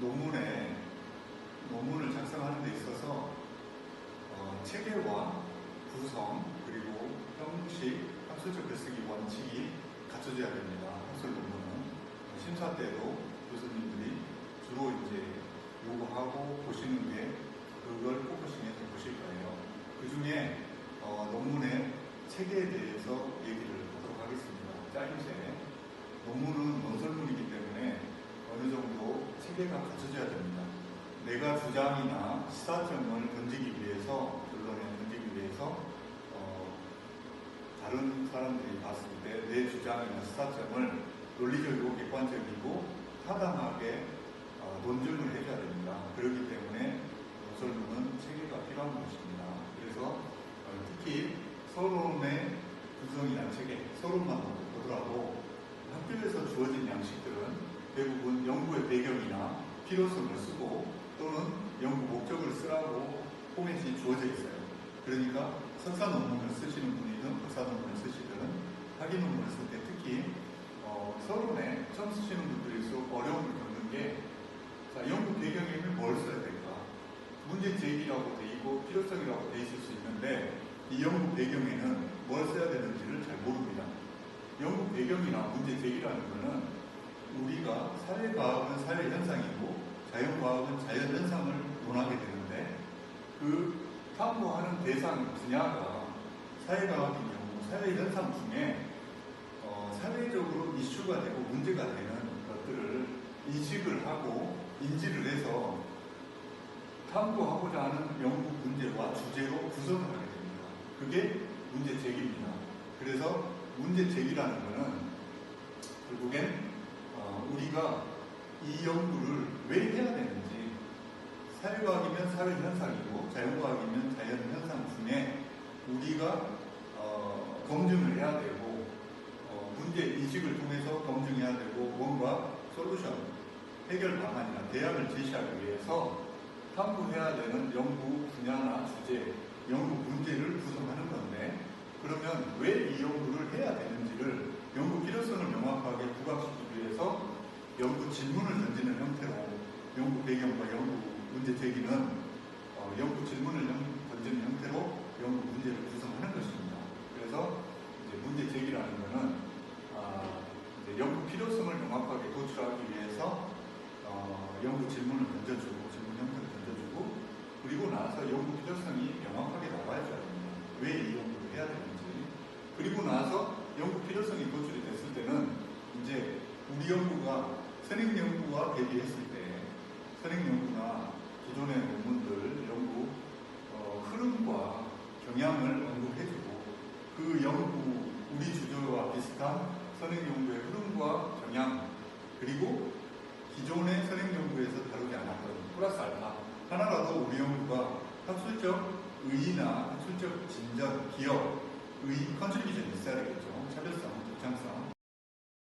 논문에 논문을 작성하는 데 있어서 어, 체계와 구성 그리고 형식, 학술적 글쓰기 원칙이 갖춰져야 됩니다. 학술 논문은 심사 때도 교수님들이 주로 이제 요구하고 보시는 게 그걸 포커싱해서 보실 거예요. 그 중에 어, 논문의 체계에 대해서 얘기를 하도록 하겠습니다. 짧은 셈에. 체계가 갖춰져야 됩니다. 내가 주장이나 시사점을 던지기 위해서 언론에 던지기 위해서 어, 다른 사람들이 봤을 때 내 주장이나 시사점을 논리적이고 객관적이고 타당하게 어, 논증을 해줘야 됩니다. 그렇기 때문에 논설문은 체계가 필요한 것입니다. 그래서 어, 특히 서론의 구성이나 체계, 서론만 보더라도 학교에서 주어진 양식들은 대부분 배경이나 필요성을 쓰고 또는 연구 목적을 쓰라고 포맷이 주어져 있어요. 그러니까 석사 논문을 쓰시는 분이든 박사 논문을 쓰시든 학위 논문을 쓸 때 특히 어, 서론에 처음 쓰시는 분들일수록 어려움을 겪는 게 자, 연구 배경에는 뭘 써야 될까? 문제 제기라고 돼 있고 필요성이라고 돼 있을 수 있는데 이 연구 배경에는 뭘 써야 되는지를 잘 모릅니다. 연구 배경이나 문제 제기라는 것은 우리가 사회과학은 사회 현상이고 자연과학은 자연 현상을 논하게 되는데 그 탐구하는 대상 분야가 사회과학인 경우 사회 현상 중에 어, 사회적으로 이슈가 되고 문제가 되는 것들을 인식을 하고 인지를 해서 탐구하고자 하는 연구 문제와 주제로 구성을 하게 됩니다. 그게 문제 제기입니다. 그래서 문제 제기라는 것은 결국엔 어, 우리가 이 연구를 왜 해야 되는지 사회과학이면 사회 현상이고 자연과학이면 자연 현상 중에 우리가 어, 검증을 해야 되고 어, 문제 인식을 통해서 검증해야 되고 뭔가 솔루션 해결 방안이나 대안을 제시하기 위해서 탐구해야 되는 연구 분야나 주제, 연구 문제를 구성하는 건데 그러면 왜 이 연구를 해야 되는지를 연구 필요성을 명확하게 부각시키기 위해서 연구 질문을 던지는 형태로 연구 배경과 연구 문제 제기는 어, 연구 질문을 연- 던지는 형태로 연구 문제를 구성하는 것입니다. 그래서 이제 문제 제기라는 것은 아, 이제 연구 필요성을 명확하게 도출하기 위해서 어, 연구 질문을 던져주고 질문 형태를 던져주고 그리고 나서 연구 필요성이 명확하게 나와줘야 됩니다. 왜 이 연구를 해야 되는지 그리고 나서 연구 필요성이 도출이 됐을 때는 이제 우리 연구가 선행 연구와 대비했을 때 선행 연구나 기존의 논문들 연구 어, 흐름과 경향을 언급해주고 그 연구 우리 주제와 비슷한 선행 연구의 흐름과 경향 그리고 기존의 선행 연구에서 다루지 않았던 플러스 알파 하나라도 우리 연구가 학술적 의의나 학술적 진전, 기업, 의 컨트리뷰션이 있어야 되겠죠. 차별성, 독창성